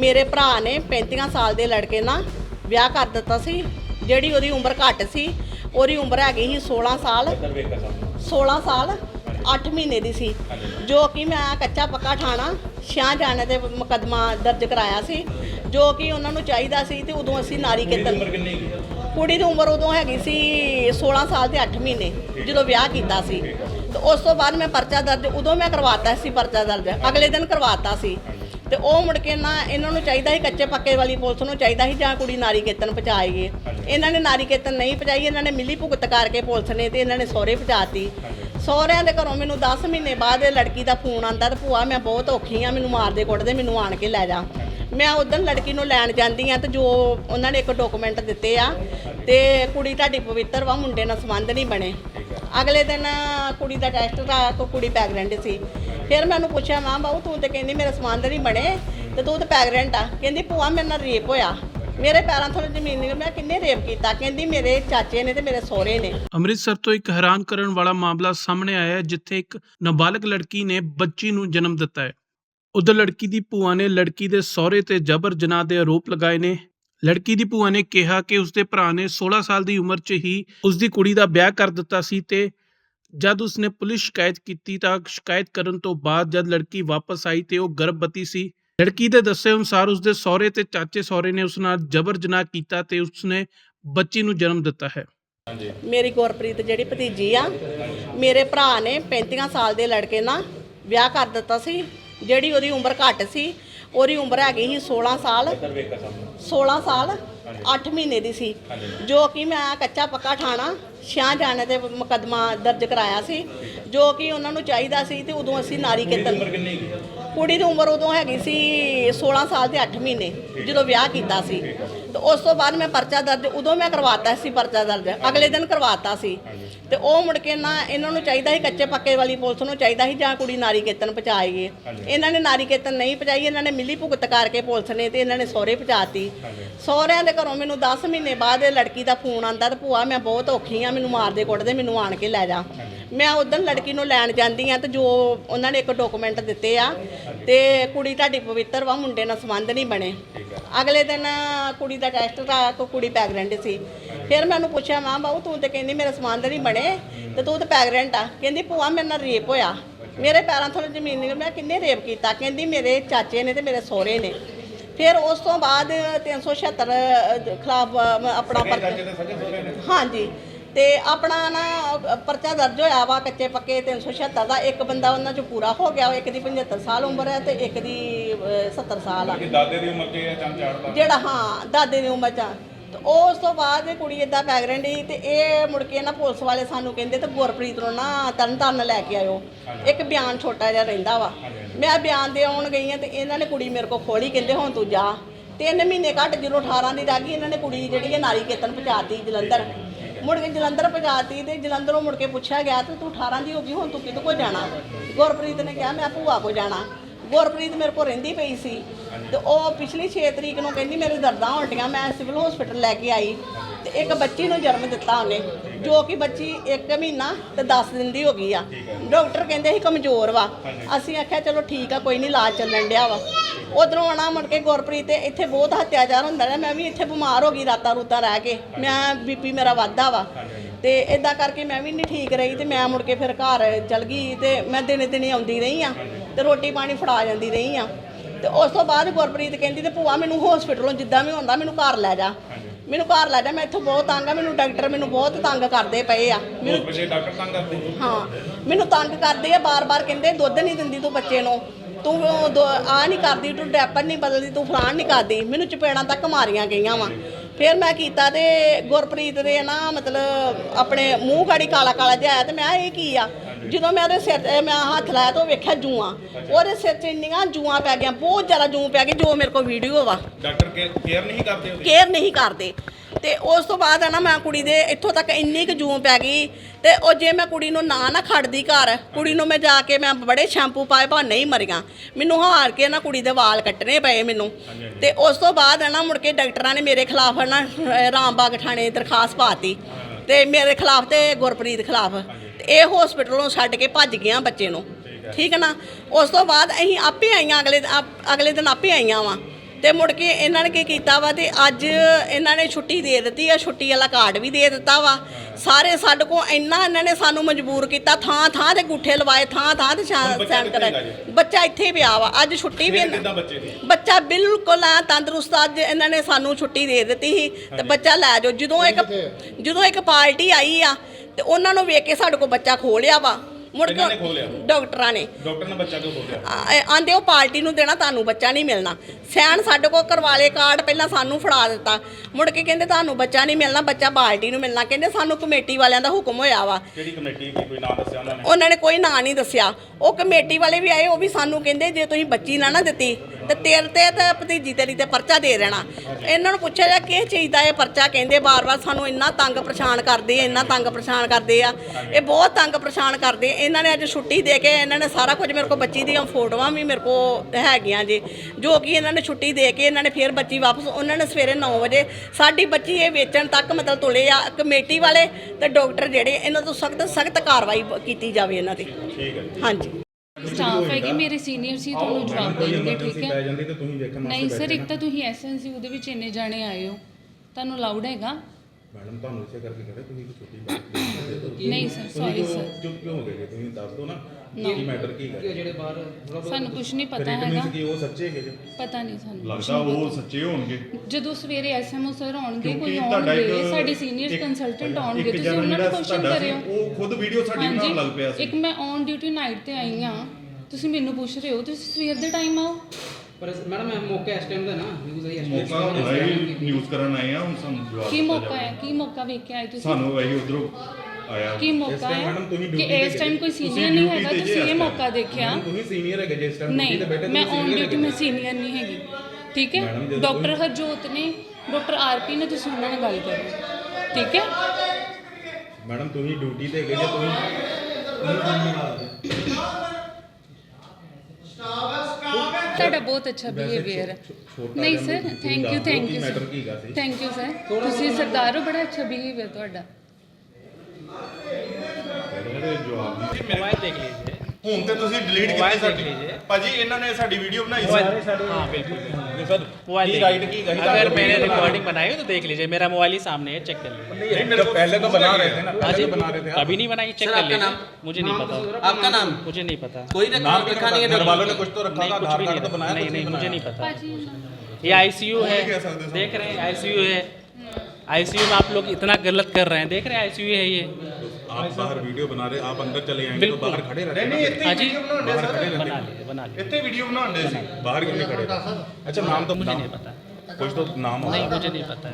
ਮੇਰੇ ਭਰਾ ਨੇ 35 ਸਾਲ ਦੇ ਲੜਕੇ ਨਾਲ ਵਿਆਹ ਕਰ ਦਿੱਤਾ ਸੀ ਜਿਹੜੀ ਉਹਦੀ ਉਮਰ ਘੱਟ ਸੀ ਉਹਦੀ ਉਮਰ ਹੈਗੀ ਸੀ 16 ਸਾਲ। 16 ਸਾਲ 8 ਮਹੀਨੇ ਦੀ ਸੀ ਜੋ ਕਿ ਮੈਂ ਕੱਚਾ ਪੱਕਾ ਠਾਣਾ ਛਾਂ ਜਾਣੇ ਤੇ ਮੁਕੱਦਮਾ ਦਰਜ ਕਰਾਇਆ ਸੀ ਜੋ ਕਿ ਉਹਨਾਂ ਨੂੰ ਚਾਹੀਦਾ ਸੀ ਤੇ ਉਦੋਂ ਅਸੀਂ ਨਾਰੀ ਕੇਤਨ ਕੁੜੀ ਦੀ ਉਮਰ ਉਦੋਂ ਹੈਗੀ ਸੀ 16 ਸਾਲ ਤੇ 8 ਮਹੀਨੇ ਜਦੋਂ ਵਿਆਹ ਕੀਤਾ ਸੀ। ਤੇ ਉਸ ਤੋਂ ਬਾਅਦ ਮੈਂ ਪਰਚਾ ਦਰਜ ਉਦੋਂ ਮੈਂ ਕਰਵਾਤਾ ਸੀ ਪਰਚਾ ਦਰਜ ਅਗਲੇ ਦਿਨ ਕਰਵਾਤਾ ਸੀ। ਤੇ ਉਹ ਮੁੜ ਕੇ ਨਾ ਇਹਨਾਂ ਨੂੰ ਚਾਹੀਦਾ ਸੀ ਕੱਚੇ ਪੱਕੇ ਵਾਲੀ ਪੁਲਿਸ ਨੂੰ ਚਾਹੀਦਾ ਸੀ ਜਾਂ ਕੁੜੀ ਨਾਰੀ ਕੇਤਨ ਪਹੁੰਚਾਈਏ। ਇਹਨਾਂ ਨੇ ਨਾਰੀ ਕੇਤਨ ਨਹੀਂ ਪਹੁੰਚਾਈ ਇਹਨਾਂ ਨੇ ਮਿਲੀ ਭੁਗਤ ਕਰਕੇ ਪੁਲਿਸ ਨੇ ਤੇ ਇਹਨਾਂ ਨੇ ਸਹੁਰੇ ਪਹੁੰਚਾਤੀ। ਸਹੁਰਿਆਂ ਦੇ ਘਰੋਂ ਮੈਨੂੰ 10 ਮਹੀਨੇ ਬਾਅਦ ਇਹ ਲੜਕੀ ਦਾ ਫੋਨ ਆਂਦਾ ਤੇ ਭੂਆ ਮੈਂ ਬਹੁਤ ਔਖੀ ਆ ਮੈਨੂੰ ਮਾਰਦੇ ਕੁੱਟਦੇ ਮੈਨੂੰ ਆਣ ਕੇ ਲੈ ਜਾ। ਮੈਂ ਉਦੋਂ ਲੜਕੀ ਨੂੰ ਲੈਣ ਜਾਂਦੀ ਆ ਤੇ ਜੋ ਉਹਨਾਂ ਨੇ ਇੱਕ ਡਾਕੂਮੈਂਟ ਦਿੱਤੇ ਆ ਤੇ ਕੁੜੀ ਤੁਹਾਡੀ ਪਵਿੱਤਰ ਵਾ ਮੁੰਡੇ ਨਾਲ ਸੰਬੰਧ ਨਹੀਂ ਬਣੇ। ਅਗਲੇ ਦਿਨ ਕੁੜੀ ਦਾ ਟੈਸਟ ਦਾ ਕੋ ਕੁੜੀ ਪ੍ਰੈਗਨੈਂਟ ਸੀ। ਫਿਰ ਮੈਨੂੰ ਪੁੱਛਿਆ, ਮਾਂ ਬਾਬੂ ਤੂੰ ਤੇ ਕਹਿੰਦੀ ਮੇਰੇ ਸੰਬੰਧ ਨਹੀਂ ਬਣੇ ਤੇ ਤੂੰ ਤੇ ਪ੍ਰੈਗਨੈਂਟ ਆ। ਕਹਿੰਦੀ, ਭੂਆ, ਮੇਰੇ ਨਾਲ ਰੇਪ ਹੋਇਆ। ਮੇਰੇ ਪੈਰਾਂ ਥੱਲੇ ਜ਼ਮੀਨ ਨਿਕਲ, ਮੈਂ ਕਿੰਨੇ ਰੇਪ ਕੀਤਾ? ਕਹਿੰਦੀ, ਮੇਰੇ ਚਾਚੇ ਨੇ ਤੇ ਮੇਰੇ ਸਹੁਰੇ ਨੇ। ਅੰਮ੍ਰਿਤਸਰ ਤੋਂ ਇੱਕ ਹੈਰਾਨ ਕਰਨ ਵਾਲਾ ਮਾਮਲਾ ਸਾਹਮਣੇ ਆਇਆ ਹੈ, ਜਿੱਥੇ ਇੱਕ ਨਾਬਾਲਗ ਲੜਕੀ ਨੇ ਬੱਚੀ ਨੂੰ ਜਨਮ ਦਿੱਤਾ ਹੈ। ਉਧਰ ਲੜਕੀ ਦੀ ਭੂਆ ਨੇ ਲੜਕੀ ਦੇ ਸਹੁਰੇ ਤੇ ਜਬਰ ਜਨਾਹ ਦੇ ਆਰੋਪ ਲਗਾਏ ਨੇ। ਲੜਕੀ ਦੀ ਭੂਆ ਨੇ ਕਿਹਾ ਕਿ ਉਸਦੇ ਭਰਾ ਨੇ 16 ਸਾਲ ਦੀ ਉਮਰ 'ਚ ਹੀ ਉਸਦੀ ਕੁੜੀ ਦਾ ਵਿਆਹ ਕਰ ਦਿੱਤਾ ਸੀ ਤੇ ਜਦ ਉਸਨੇ ਪੁਲਿਸ ਸ਼ਿਕਾਇਤ ਕੀਤੀ ਤਾਂ ਸ਼ਿਕਾਇਤ ਕਰਨ ਤੋਂ ਬਾਅਦ ਜਦ ਲੜਕੀ ਵਾਪਸ ਆਈ ਤੇ ਉਹ ਗਰਭਵਤੀ ਸੀ ਲੜਕੀ ਦੇ ਦੱਸੇ ਅਨੁਸਾਰ ਉਸਦੇ ਸਹੁਰੇ ਤੇ ਚਾਚੇ ਸਹੁਰੇ ਨੇ ਉਸ ਨਾਲ ਜਬਰ ਜਨਾਹ ਕੀਤਾ ਤੇ ਉਸਨੇ ਬੱਚੀ ਨੂੰ ਜਨਮ ਦਿੱਤਾ ਹੈ। ਮੇਰੀ ਗੁਰਪ੍ਰੀਤ ਜਿਹੜੀ ਭਤੀਜੀ ਆ ਮੇਰੇ ਭਰਾ ਨੇ 35 ਸਾਲ ਦੇ ਲੜਕੇ ਨਾਲ ਵਿਆਹ ਕਰ ਦਿੱਤਾ ਸੀ ਜਿਹੜੀ ਉਹਦੀ ਉਮਰ ਘੱਟ ਸੀ ਉਹਦੀ ਉਮਰ ਹੈਗੀ ਸੀ 16 ਸਾਲ। 16 ਸਾਲ 8 ਮਹੀਨੇ ਦੀ ਸੀ। ਜੋ ਕਿ ਮੈਂ ਕੱਚਾ ਪੱਕਾ ਠਾਣਾ ਛਾਂ ਜਾਣੇ ਤੇ ਮੁਕੱਦਮਾ ਦਰਜ ਕਰਾਇਆ ਸੀ। ਜੋ ਕਿ ਉਹਨਾਂ ਨੂੰ ਚਾਹੀਦਾ ਸੀ ਤੇ ਉਦੋਂ ਅਸੀਂ ਨਾਰੀ ਕੇਤਨ ਕੁੜੀ ਦੀ ਉਮਰ ਉਦੋਂ ਹੈਗੀ ਸੀ 16 ਸਾਲ ਤੇ 8 ਮਹੀਨੇ ਜਦੋਂ ਵਿਆਹ ਕੀਤਾ ਸੀ। ਉਸ ਤੋਂ ਬਾਅਦ ਮੈਂ ਪਰਚਾ ਦਰਜ ਉਦੋਂ ਮੈਂ ਕਰਵਾਤਾ ਸੀ ਪਰਚਾ ਦਰਜ। ਅਗਲੇ ਦਿਨ ਕਰਵਾਤਾ ਸੀ। ਤੇ ਉਹ ਮੁੜ ਕੇ ਨਾ ਇਹਨਾਂ ਨੂੰ ਚਾਹੀਦਾ ਸੀ ਕੱਚੇ ਪੱਕੇ ਵਾਲੀ ਪੁਲਿਸ ਨੂੰ ਚਾਹੀਦਾ ਸੀ ਜਾਂ ਕੁੜੀ ਨਾਰੀ ਕੇਤਨ ਪਹੁੰਚਾਈਏ। ਇਹਨਾਂ ਨੇ ਨਾਰੀ ਕੇਤਨ ਨਹੀਂ ਪਹੁੰਚਾਈ ਇਹਨਾਂ ਨੇ ਮਿਲੀ ਭੁਗਤ ਕਰਕੇ ਪੁਲਿਸ ਨੇ ਤੇ ਇਹਨਾਂ ਨੇ ਸਹੁਰੇ ਪਹੁੰਚਾਤੀ। ਸਹੁਰਿਆਂ ਦੇ ਘਰੋਂ ਮੈਨੂੰ 10 ਮਹੀਨੇ ਬਾਅਦ ਇਹ ਲੜਕੀ ਦਾ ਫੋਨ ਆਂਦਾ ਤੇ ਭੂਆ ਮੈਂ ਬਹੁਤ ਔਖੀ ਆ ਮੈਨੂੰ ਮਾਰਦੇ ਕੁੱਟਦੇ ਮੈਨੂੰ ਆਣ ਕੇ ਲੈ ਜਾ। ਮੈਂ ਉਦੋਂ ਲੜਕੀ ਨੂੰ ਲੈਣ ਜਾਂਦੀ ਆ ਤੇ ਜੋ ਉਹਨਾਂ ਨੇ ਇੱਕ ਡਾਕੂਮੈਂਟ ਦਿੱਤੇ ਆ ਤੇ ਕੁੜੀ ਤੁਹਾਡੀ ਪਵਿੱਤਰ ਵਾ ਮੁੰਡੇ ਨਾਲ ਸੰਬੰਧ ਨਹੀਂ ਬਣੇ। ਅਗਲੇ ਦਿਨ ਕੁੜੀ ਦਾ ਟੈਸਟ ਦਾ ਕੋ ਕੁੜੀ ਪ੍ਰੈਗਨੈਂਟ ਸੀ। ਫਿਰ ਮੈਨੂੰ ਪੁੱਛਿਆ ਮਾਂ ਬਾਬੂ ਤੂੰ ਤੇ ਕਹਿੰਦੀ ਮੇਰੇ ਸੰਬੰਧ ਨਹੀਂ ਬਣੇ ਤੇ ਤੂੰ ਤੇ ਪ੍ਰੈਗਨੈਂਟ ਆ। ਕਹਿੰਦੀ ਭੂਆ ਮੇਰੇ ਨਾਲ ਰੇਪ ਹੋਇਆ। ਮੇਰੇ ਪੈਰਾਂ ਥੱਲੇ ਜ਼ਮੀਨ ਨਿਕਲ ਮੈਂ ਕਿੰਨੇ ਰੇਪ ਕੀਤਾ? ਕਹਿੰਦੀ ਮੇਰੇ ਚਾਚੇ ਨੇ ਤੇ ਮੇਰੇ ਸਹੁਰੇ ਨੇ। ਫਿਰ ਉਸ ਤੋਂ ਬਾਅਦ 376 ਖਿਲਾਫ ਆਪਣਾ ਹਾਂਜੀ। ਤੇ ਆਪਣਾ ਨਾ ਪਰਚਾ ਦਰਜ ਹੋਇਆ ਵਾ ਕੱਚੇ ਪੱਕੇ 376 ਦਾ। ਇੱਕ ਬੰਦਾ ਉਹਨਾਂ ਚ ਪੂਰਾ ਹੋ ਗਿਆ ਇੱਕ ਦੀ 75 ਸਾਲ ਉਮਰ ਹੈ ਤੇ ਇੱਕ ਦੀ ਅ, 70 ਸਾਲ ਆ। ਦਾਦੇ ਦੀ ਉਮਰ 'ਚ ਇਹ ਚੰਨ ਚਾੜਦਾ ਜਿਹੜਾ ਹਾਂ ਦਾਦੇ ਦੀ ਉਮਰ ਚ। ਤੇ ਉਸ ਤੋਂ ਬਾਅਦ ਇਹ ਕੁੜੀ ਇਦਾਂ ਪ੍ਰੈਗਨੈਂਟ ਸੀ ਤੇ ਇਹ ਮੁੜ ਕੇ ਨਾ ਪੁਲਿਸ ਵਾਲੇ ਸਾਨੂੰ ਕਹਿੰਦੇ ਤੇ ਗੁਰਪ੍ਰੀਤ ਨੂੰ ਨਾ ਤਰਨ ਤਾਰਨ ਲੈ ਕੇ ਆਇਓ। ਇੱਕ ਬਿਆਨ ਛੋਟਾ ਜਿਹਾ ਰਹਿੰਦਾ ਵਾ। ਮੈਂ ਬਿਆਨ ਦੇ ਆਉਣ ਗਈ ਆ ਤੇ ਇਹਨਾਂ ਨੇ ਕੁੜੀ ਮੇਰੇ ਕੋਲ ਖੋਲੀ ਕਹਿੰਦੇ ਹੁਣ ਤੂੰ ਜਾ। ਤਿੰਨ ਮਹੀਨੇ ਘੱਟ ਜਦੋਂ 18 ਦੀ ਰਹਿ ਗਈ ਇਹਨਾਂ ਨੇ ਕੁੜੀ ਜਿਹੜੀ ਹੈ ਨਾਰੀ ਕੇਤਨ ਪਹੁੰਚਾਤੀ ਜਲੰਧਰ। ਮੁੜ ਕੇ ਜਲੰਧਰ ਪਹੁੰਚਾਤੀ ਤੇ ਜਲੰਧਰੋਂ ਮੁੜ ਕੇ ਪੁੱਛਿਆ ਗਿਆ ਤੇ ਤੂੰ 18 ਦੀ ਹੋ ਗਈ, ਹੁਣ ਤੂੰ ਕਿਹਦੇ ਕੋਲ ਜਾਣਾ? ਗੁਰਪ੍ਰੀਤ ਨੇ ਕਿਹਾ, ਮੈਂ ਭੂਆ ਕੋਲ ਜਾਣਾ। ਗੁਰਪ੍ਰੀਤ ਮੇਰੇ ਕੋਲ ਰਹਿੰਦੀ ਪਈ ਸੀ ਤੇ ਉਹ ਪਿਛਲੀ 6 ਤਰੀਕ ਨੂੰ ਕਹਿੰਦੀ ਮੇਰੇ ਦਰਦਾਂ ਹੋਣੀਆਂ ਮੈਂ ਸਿਵਲ ਹਸਪੀਟਲ ਲੈ ਕੇ ਆਈ ਤੇ ਇੱਕ ਬੱਚੀ ਨੂੰ ਜਨਮ ਦਿੱਤਾ ਉਹਨੇ। ਜੋ ਕਿ ਬੱਚੀ 1 ਮਹੀਨਾ ਤੇ 10 ਦਿਨ ਦੀ ਹੋ ਗਈ ਆ। ਡਾਕਟਰ ਕਹਿੰਦੇ ਸੀ ਕਮਜ਼ੋਰ ਵਾ। ਅਸੀਂ ਆਖਿਆ ਚਲੋ ਠੀਕ ਆ ਕੋਈ ਨਹੀਂ ਇਲਾਜ ਚੱਲਣ ਡਿਆ ਵਾ। ਉਧਰੋਂ ਆਣਾ ਮੁੜ ਕੇ ਗੁਰਪ੍ਰੀਤ ਤੇ ਇੱਥੇ ਬਹੁਤ ਹੱਤਿਆਚਾਰ ਹੁੰਦਾ ਰਿਹਾ। ਮੈਂ ਵੀ ਇੱਥੇ ਬਿਮਾਰ ਹੋ ਗਈ ਰਾਤਾਂ ਰੂਤਾਂ ਰਹਿ ਕੇ। ਮੈਂ ਬੀਪੀ ਮੇਰਾ ਵੱਧਦਾ ਵਾ। ਤੇ ਇਦਾਂ ਕਰਕੇ ਮੈਂ ਵੀ ਨਹੀਂ ਠੀਕ ਰਹੀ ਤੇ ਮੈਂ ਮੁੜ ਕੇ ਫਿਰ ਘਰ ਚਲ ਗਈ ਤੇ ਮੈਂ ਦਿਨੇ ਦਿਨੇ ਆਉਂਦੀ ਰਹੀ ਆ ਤੇ ਰੋਟੀ ਪਾਣੀ ਫੜਾ ਜਾਂਦੀ ਰਹੀ ਆ। ਤੇ ਉਸ ਤੋਂ ਬਾਅਦ ਗੁਰਪ੍ਰੀਤ ਕਹਿੰਦੀ ਤੇ ਭੂਆ ਮੈਨੂੰ ਹਸਪੀਟਲੋਂ ਜਿੱਦਾਂ ਵੀ ਹੁੰਦਾ ਮੈਨੂੰ ਘਰ ਲੈ ਜਾ। ਮੈਨੂੰ ਘਰ ਲੈ ਜਾ ਮੈਂ ਇੱਥੋਂ ਬਹੁਤ ਤੰਗ ਆ ਮੈਨੂੰ ਡਾਕਟਰ ਮੈਨੂੰ ਬਹੁਤ ਤੰਗ ਕਰਦੇ ਪਏ ਆ। ਮੈਨੂੰ ਬੱਚੇ ਡਾਕਟਰ ਤੰਗ ਕਰਦੇ? ਹਾਂ ਮੈਨੂੰ ਤੰਗ ਕਰਦੇ ਆ ਬਾਰ-ਬਾਰ ਕਹਿੰਦੇ ਦੁੱਧ ਨਹੀਂ ਦਿੰਦੀ ਤੂੰ ਬੱਚੇ ਨੂੰ। ਤੂੰ ਆ ਨਹੀਂ ਕਰਦੀ ਤੂੰ ਡੈਪਰ ਨਹੀਂ ਬਦਲਦੀ ਤੂੰ ਫਲਾਣ ਨਹੀਂ ਕਰਦੀ। ਮੈਨੂੰ ਚਪੇੜਾਂ ਤੱਕ ਮਾਰੀਆਂ ਗਈਆਂ ਵਾ। ਫਿਰ ਮੈਂ ਕੀਤਾ ਤੇ ਗੁਰਪ੍ਰੀਤ ਦੇ ਨਾ ਮਤਲਬ ਆਪਣੇ ਮੂੰਹ ਗਾੜੀ ਕਾਲਾ ਕਾਲਾ ਜਿਹਾ ਆਇਆ ਤੇ ਮੈਂ ਇਹ ਕੀ ਆ? ਜਦੋਂ ਮੈਂ ਉਹਦੇ ਸਿਰ ਤੇ ਮੈਂ ਹੱਥ ਲਾਇਆ ਤਾਂ ਉਹ ਵੇਖਿਆ ਜੂਆਂ। ਉਹਦੇ ਸਿਰ 'ਚ ਇੰਨੀਆਂ ਜੂਆਂ ਪੈ ਗਈਆਂ ਬਹੁਤ ਜ਼ਿਆਦਾ ਜੂੰ ਪੈ ਗਈ ਜੋ ਮੇਰੇ ਕੋਲ ਵੀਡੀਓ ਵਾ ਡਾਕਟਰ ਕੇਅਰ ਨਹੀਂ ਕਰਦੇ ਉਹਦੀ? ਕੇਅਰ ਨਹੀਂ ਕਰਦੇ। ਤੇ ਉਸ ਤੋਂ ਬਾਅਦ ਆ ਨਾ ਮੈਂ ਕੁੜੀ ਦੇ ਇੱਥੋਂ ਤੱਕ ਇੰਨੀ ਕੁ ਜੂਮ ਪੈ ਗਈ ਤੇ ਉਹ ਜੇ ਮੈਂ ਕੁੜੀ ਨੂੰ ਨਾ ਨਾ ਖੜਦੀ ਘਰ ਕੁੜੀ ਨੂੰ ਮੈਂ ਜਾ ਕੇ ਮੈਂ ਬੜੇ ਸ਼ੈਂਪੂ ਪਾਏ ਪਾ ਨਹੀਂ ਮਰੀਆਂ। ਮੈਨੂੰ ਹਾਰ ਕੇ ਨਾ ਕੁੜੀ ਦੇ ਵਾਲ ਕੱਟਣੇ ਪਏ ਮੈਨੂੰ। ਤੇ ਉਸ ਤੋਂ ਬਾਅਦ ਆ ਨਾ ਮੁੜ ਕੇ ਡਾਕਟਰਾਂ ਨੇ ਮੇਰੇ ਖਿਲਾਫ ਨਾ ਰਾਮਬਾਗ ਥਾਣੇ ਦਰਖਾਸਤ ਪਾਤੀ। ਤੇ ਮੇਰੇ ਖਿਲਾਫ ਤੇ ਗੁਰਪ੍ਰੀਤ ਖਿਲਾਫ। ਤੇ ਇਹ ਹਸਪੀਟਲੋਂ ਛੱਡ ਕੇ ਭੱਜ ਗਿਆ ਬੱਚੇ ਨੂੰ। ਠੀਕ ਹੈ। ਨਾ? ਉਸ ਤੋਂ ਬਾਅਦ ਅਸੀਂ ਆਪੇ ਆਈਆਂ ਅਗਲੇ ਅਗਲੇ ਦਿਨ ਆਪੇ ਆਈਆਂ ਵਾਂ। ਤੇ ਮੁੜ ਕੇ ਇਹਨਾਂ ਨੇ ਕੀ ਕੀਤਾ ਵਾ ਤੇ ਅੱਜ ਇਹਨਾਂ ਨੇ ਛੁੱਟੀ ਦੇ ਦਿੱਤੀ ਆ ਛੁੱਟੀ ਵਾਲਾ ਕਾਰਡ ਵੀ ਦੇ ਦਿੱਤਾ ਵਾ। ਸਾਰੇ ਸਾਡੇ ਕੋ ਇੰਨਾ ਇਹਨਾਂ ਨੇ ਸਾਨੂੰ ਮਜਬੂਰ ਕੀਤਾ ਥਾਂ ਥਾਂ ਤੇ ਗੁੱਠੇ ਲਵਾਏ ਥਾਂ ਥਾਂ ਤੇ ਸੈਨ ਕਰਾਏ? ਬੱਚਾ ਇੱਥੇ ਪਿਆ ਵਾ ਅੱਜ ਛੁੱਟੀ ਵੀ ਬੱਚੇ ਬਿਲਕੁਲ ਆ ਤੰਦਰੁਸਤ ਅੱਜ ਇਹਨਾਂ ਨੇ ਸਾਨੂੰ ਛੁੱਟੀ ਦੇ ਦਿੱਤੀ ਸੀ ਤੇ ਬੱਚਾ ਲੈ ਜਾਓ। ਜਦੋਂ ਇੱਕ ਜਦੋਂ ਇੱਕ ਪਾਰਟੀ ਆਈ ਆ ਤੇ ਉਹਨਾਂ ਨੂੰ ਵੇਖ ਕੇ ਸਾਡੇ ਕੋਲ ਬੱਚਾ ਖੋ ਲਿਆ ਵਾ। ਮੁੜ ਨੇ ਕੇ ਖੋਹ ਲਿਆ? ਡਾਕਟਰਾਂ ਨੇ। ਡਾਕਟਰ ਨੇ ਬੱਚਾ ਕਿਉਂ ਬੋਲਿਆ ਆਂਦੇ ਉਹ ਪਾਰਟੀ ਨੂੰ ਦੇਣਾ ਤੁਹਾਨੂੰ ਬੱਚਾ ਨਹੀਂ ਮਿਲਣਾ। ਸੈਨ ਸਾਡੇ ਕੋਲ ਕਰਵਾ ਲਏ ਕਾਰਡ ਪਹਿਲਾਂ ਸਾਨੂੰ ਫੜਾ ਦਿੱਤਾ। ਮੁੜ ਕੇ ਕਹਿੰਦੇ ਤੁਹਾਨੂੰ ਬੱਚਾ ਨਹੀਂ ਮਿਲਣਾ ਬੱਚਾ ਪਾਰਟੀ ਨੂੰ ਮਿਲਣਾ। ਕਹਿੰਦੇ ਸਾਨੂੰ ਕਮੇਟੀ ਵਾਲਿਆਂ ਦਾ ਹੁਕਮ ਹੋਇਆ ਵਾ। ਕਿਹੜੀ ਕਮੇਟੀ ਕੀ ਕੋਈ ਨਾਮ ਦੱਸਿਆ ਉਹਨਾਂ ਨੇ? ਉਹਨਾਂ ਨੇ ਕੋਈ ਨਾਂ ਨਹੀਂ ਦੱਸਿਆ। ਉਹ ਕਮੇਟੀ ਵਾਲੇ ਵੀ ਆਏ ਉਹ ਵੀ ਸਾਨੂੰ ਕਹਿੰਦੇ ਜੇ ਤੁਸੀਂ ਬੱਚੀ ਨਾ ਨਾ ਦਿੱਤੀ ਤੇ ਤੇਰੇ ਤੇ ਤੇ ਭਤੀਜੀ ਤੇਰੀ ਤੇ ਪਰਚਾ ਦੇ ਦੇਣਾ। ਇਹਨਾਂ ਨੂੰ ਪੁੱਛਿਆ ਜਾ ਕਿਸ ਚੀਜ਼ ਦਾ ਇਹ ਪਰਚਾ? ਕਹਿੰਦੇ ਬਾਰ-ਬਾਰ ਸਾਨੂੰ ਇੰਨਾ ਤੰਗ ਪਰੇਸ਼ਾਨ ਕਰਦੇ ਆ ਇੰਨਾ ਤੰਗ ਪਰੇਸ਼ਾਨ ਕਰਦੇ ਆ। ਇਹ ਬਹੁਤ ਤੰਗ ਪਰੇਸ਼ਾਨ ਕਰਦੇ। ਇਹਨਾਂ ਨੇ ਅੱਜ ਛੁੱਟੀ ਦੇ ਕੇ ਇਹਨਾਂ ਨੇ ਸਾਰਾ ਕੁਝ ਮੇਰੇ ਕੋਲ ਬੱਚੀ ਦੀਆਂ ਫੋਟੋਆਂ ਵੀ ਮੇਰੇ ਕੋਲ ਹੈਗੀਆਂ ਜੀ। ਜੋ ਕਿ ਇਹਨਾਂ ਨੇ ਛੁੱਟੀ ਦੇ ਕੇ ਇਹਨਾਂ ਨੇ ਫੇਰ ਬੱਚੀ ਵਾਪਸ ਉਹਨਾਂ ਨੇ ਸਵੇਰੇ 9 ਵਜੇ ਸਾਡੀ ਬੱਚੀ ਇਹ ਵੇਚਣ ਤੱਕ ਮਤਲਬ ਤੁਲੇ ਆ ਕਮੇਟੀ ਵਾਲੇ ਤੇ ਡਾਕਟਰ ਜਿਹੜੇ ਇਹਨਾਂ ਤੋਂ ਸਖਤ ਸਖਤ ਕਾਰਵਾਈ ਕੀਤੀ ਜਾਵੇ ਇਹਨਾਂ ਤੇ ਠੀਕ ਹੈ ਹਾਂਜੀ। ਸਟਾਫ ਹੈਗੀ ਮੇਰੇ ਸੀਨੀਅਰ ਸੀ ਤੁਹਾਨੂੰ ਜਵਾਬ ਦੇਣਗੇ ਠੀਕ ਹੈ? ਜਾਂਦੀ ਤੇ ਤੁਸੀਂ ਵੇਖਣ ਨਹੀਂ ਸਰ ਇੱਕ ਤਾਂ ਤੁਸੀਂ ਐਸਐਨਸੀ ਉਹਦੇ ਵਿੱਚ ਇੰਨੇ ਜਾਣੇ ਆਏ ਹੋ। ਤੁਹਾਨੂੰ ਅਲਾਉਡ ਹੈਗਾ। ਮੈਡਮ ਤੁਹਾਨੂੰ ਇਸੇ ਕਰਕੇ ਕਹਿੰਦੇ ਤੁਸੀਂ ਇੱਕ ਛੁੱਟੀ ਨਹੀਂ ਸਰ ਸੌਰੀ ਸਰ। ਚੁੱਪ ਕਿਉਂ ਹੋ ਗਏ ਜੀ? ਤੁਸੀਂ ਦੱਸ ਦਿਓ ਨਾ ਕੀ ਮੈਟਰ ਕੀ ਹੈ? ਸਾਨੂੰ ਕੁਝ ਨਹੀਂ ਪਤਾ ਹੈਗਾ। ਮੀਨਸ ਕਿ ਉਹ ਸੱਚੇ ਹੈਗੇ ਜੀ। ਪਤਾ ਨਹੀਂ ਸਾਨੂੰ ਕੁਛ ਲੱਗਦਾ ਨਹੀਂ ਉਹ। ਸੱਚੇ ਹੋਣਗੇ। ਜਦੋਂ ਸਵੇਰੇ ਐਸਐਮਓ ਸਰ ਆਉਣਗੇ ਕੋਈ ਕਿਉਂਕਿ ਤੁਹਾਡਾ ਆਉਣਗੇ ਇੱਕ ਸਾਡੇ ਸੀਨੀਅਰ ਕੰਸਲਟੈਂਟ ਆਉਣਗੇ ਤੁਸੀਂ ਜਣਾ ਉਹਨਾਂ ਨੂੰ ਜਿਹੜਾ ਕੁਐਸਚਨ ਤੁਹਾਡਾ ਸੀ, ਕਰਿਓ ਉਹ ਖੁਦ ਵੀਡੀਓ ਸਾਡੀ ਬਣਾਉਣ ਲੱਗ ਪਿਆ ਸੀ। ਇੱਕ ਮੈਂ ਔਨ ਡਿਊਟੀ ਨਾਈਟ ਤੇ ਆਈ ਆ ਤੁਸੀਂ ਮੈਨੂੰ ਪੁੱਛ ਰਹੇ ਹੋ ਤੁਸੀਂ ਸਵੇਰ ਦੇ ਟਾਈਮ ਆਓ। ਪਰ ਮੈਡਮ ਮੈਂ ਮੌਕੇ ਇਸ ਟਾਈਮ ਦਾ ਨਾ ਨਿਊਜ਼ ਆਈ ਇਸ ਮੌਕਾ ਹੁੰਦਾ ਹੀ ਨਿਊਜ਼ ਕਰਨ ਆਏ ਆ ਹੁਣ ਸਾਨੂੰ ਜਵਾਬ ਕੀ ਦਿੱਤਾ ਮੌਕਾ ਜਾਵੇ। ਹੈ ਕੀ ਮੌਕਾ ਵੇਖ ਕੇ ਆਏ ਤੁਸੀਂ ਸਾਨੂੰ ਵਹੀ ਉਧਰੋਂ ਆਇਆ ਕੀ ਮੌਕਾ time ਹੈ madam ਤੁਸੀਂ ਕਿ duty ਤੇ ਇਸ ਟਾਈਮ ਕੋਈ ਤੁਸੀਂ ਸੀਨੀਅਰ ਨਹੀਂ duty ਹੈਗਾ ਤੇ ਜੇ ਤੁਸੀਂ ਇਸ ਇਹ time। ਮੌਕਾ ਦੇਖਿਆ ਤੁਸੀਂ ਸੀਨੀਅਰ ਹੈਗੇ ਜੇ ਇਸ ਟਾਈਮ ਨਹੀਂ ਤੇ ਬੈਠੇ ਮੈਂ ਤੁਸੀਂ ਔਨ senior ਡਿਊਟੀ ਹੈਗੇ। ਮੈਂ ਸੀਨੀਅਰ ਨਹੀਂ ਹੈਗੀ ਠੀਕ Madam, ਹੈ ਜਦੋਂ ਡਾਕਟਰ ਹਰਜੋਤ ਨੇ ਡਾਕਟਰ ਆਰਪੀ ਨੇ ਤੁਸੀਂ ਉਹਨਾਂ ਨਾਲ ਗੱਲ ਕਰੋ ਠੀਕ ਹੈ ਮੈਡਮ ਤੁਸੀਂ ਡਿਊਟੀ ਤੇ ਹੈਗੇ ਜੇ ਤੁਸੀਂ ਤੁਹਾਡਾ ਬਹੁਤ ਅੱਛਾ ਬਿਹੇਵੀਅਰ ਹੈ ਛੋਟਾ ਨਹੀਂ ਜਿਹਾ ਸਰ ਤੁਸੀਂ ਥੈਂਕ ਯੂ ਦੱਸ ਦਿਓ ਥੈਂਕ ਕੀ ਯੂ matter ਕੀ ਹੈਗਾ ਸੀ। ਥੈਂਕ ਯੂ ਸਰ ਤੁਸੀਂ ਸਰਦਾਰ ਹੋ ਬੜਾ ਅੱਛਾ ਬਿਹੇਵੀਅਰ ਤੁਹਾਡਾ ਇਹਦੇ ਜਵਾਬ ਨਹੀਂ मोबाइल देख लीजिए ਹੁਣ ਤੇ ਤੁਸੀਂ ਡਿਲੀਟ ਕੀਤੀ Mobile ਦੇਖ ਸਾਡੀ। ਲੀਜੀਏ। ਭਾਜੀ ਇਹਨਾਂ ਨੇ ਸਾਡੀ ਵੀਡੀਓ ਬਣਾਈ ਸੀ। हाँ बिल्कुल मोबाइल की राइट की गई अगर मैंने रिकॉर्डिंग बनाई हो तो देख लीजिए मेरा मोबाइल ही सामने है चेक कर लीजिए नहीं, मेरे जब को पहले तो सबूत बना है। रहे थे ना हाँ पहले जी तो बना रहे थे आप। कभी नहीं बनाई चेक सर, कर आपका लीजिए नाम? मुझे नहीं पता। आपका नाम? मुझे नहीं पता। कोई नाम भी रखा नहीं है तो घर वालों ने कुछ तो रखा नहीं होगा, कुछ आधार भी नहीं कार्ड तो बनाया नहीं कुछ नहीं मुझे हाँ। नहीं पता। ये आईसीयू है। कह सकते सर। देख रहे हैं आईसीयू है। आईसीयू में आप लोग इतना गलत कर रहे हैं। देख रहे हैं आईसीयू है ये। आप बाहर वीडियो बना रहे आप अंदर चले आएंगे तो बिल्कुल। बाहर खड़े रहते ਨਹੀਂ हैं ਇੱਥੇ हाँ जी ਵੀਡੀਓ ਬਣਾਉਂਦੇ बाहर खड़े रहते बना हैं लीजिए बना लीजिए ਇੱਥੇ ਵੀਡੀਓ ਬਣਾਉਂਦੇ ਸੀ बाहर क्यों नहीं खड़े अच्छा नाम तो मुझे नाम- नहीं पता कुछ तो नाम नहीं होगा। मुझे नहीं पता